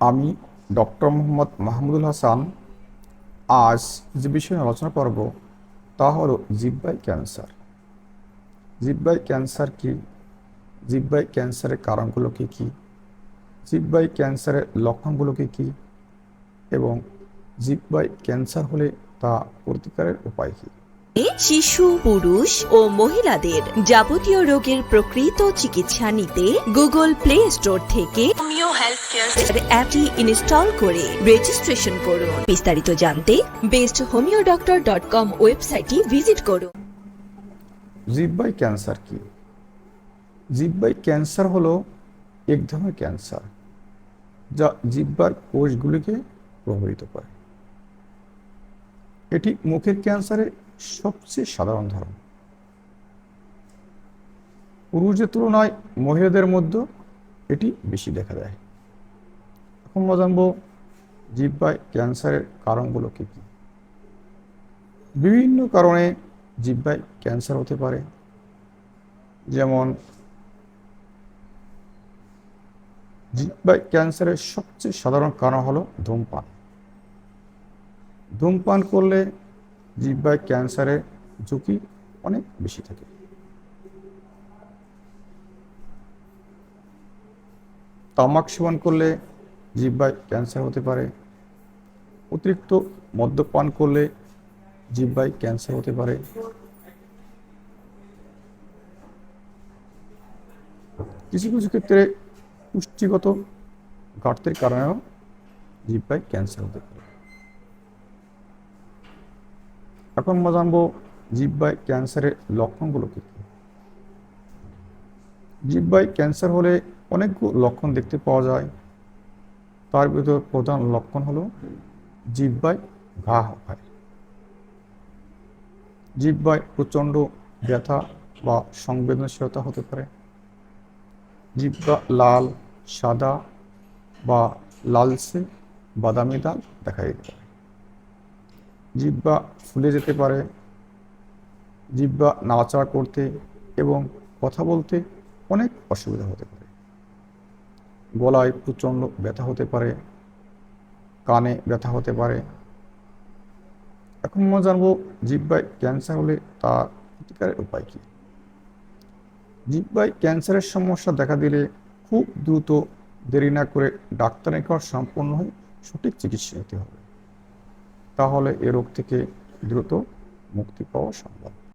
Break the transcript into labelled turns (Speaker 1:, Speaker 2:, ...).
Speaker 1: আমি ডক্টর মোহাম্মদ মাহমুদুল হাসান। আজ যে বিষয়ে আলোচনা করব, তা হলো জিব্বাই ক্যান্সার। জিব্বাই ক্যান্সার কি? জিব্বাই ক্যান্সারের কারণগুলো কী? কী জিব্বাই ক্যান্সারের লক্ষণগুলো কী কী? এবং জিব্বাই ক্যান্সার হলে তা প্রতিকারের উপায় কী?
Speaker 2: শিশু পুরুষ ও মহিলাদের যাবতীয় রোগের প্রকৃত চিকিৎসা নিতে গুগল প্লে স্টোর থেকে হোমিও হেলথ কেয়ার অ্যাপটি ইনস্টল করে রেজিস্ট্রেশন করুন। বিস্তারিত জানতে best homeo doctor dot com ওয়েবসাইটটি ভিজিট করুন।
Speaker 1: জিব্বাই ক্যান্সার কি? জিব্বাই ক্যান্সার হলো এক ধরনের ক্যান্সার যা জিব্বার কোষগুলিকে প্রভাবিত করে। এটি মুখের ক্যান্সারের সবচেয়ে সাধারণ ধরন। পুরুষদের তুলনায় মহিলাদের মধ্যে এটি বেশি দেখা দেয়। এখন জানব জিব্বায় ক্যান্সারের কারণগুলো কী কী। বিভিন্ন কারণে জিব্বায় ক্যান্সার হতে পারে। যেমন, জিব্বায় ক্যান্সারের সবচেয়ে সাধারণ কারণ হলো ধূমপান। ধূমপান করলে জিব্বায় ক্যান্সারের ঝুঁকি অনেক বেশি থাকে। তামাক সেবন করলে জিব্বায় ক্যান্সার হতে পারে। অতিরিক্ত মদ্যপান করলে জিব্বায় ক্যান্সার হতে পারে। কিছু কিছু ক্ষেত্রে পুষ্টিগত ঘাটতির কারণেও জিব্বায় ক্যান্সার হতে পারে। এখন আমরা জানব জিব্বায় ক্যান্সারের লক্ষণগুলো কী কী? জিব্বায় ক্যান্সার হলে অনেকগুলো লক্ষণ দেখতে পাওয়া যায়। তার ভিতর প্রধান লক্ষণ হলো জিব্বায় ঘা হয় জিব্বায় প্রচণ্ড ব্যথা বা সংবেদনশীলতা হতে পারে। জিব্বা লাল, সাদা বা লালচে বাদামি দাগ দেখা দিতে পারে। জিব্বা ফুলে যেতে পারে জিব্বা নাড়াচাড়া করতে এবং কথা বলতে অনেক অসুবিধা হতে পারে। গলায় প্রচণ্ড ব্যথা হতে পারে, কানে ব্যথা হতে পারে। এখন আমরা জানব জিব্বায় ক্যান্সার হলে তার প্রতিকারের উপায় কী। জিব্বায় ক্যান্সারের সমস্যা দেখা দিলে খুব দ্রুত দেরি না করে ডাক্তার নিকট সম্পন্ন হয়ে সঠিক চিকিৎসা নিতে হবে। তাহলে এ রোগ থেকে দ্রুত মুক্তি পাওয়া সম্ভব।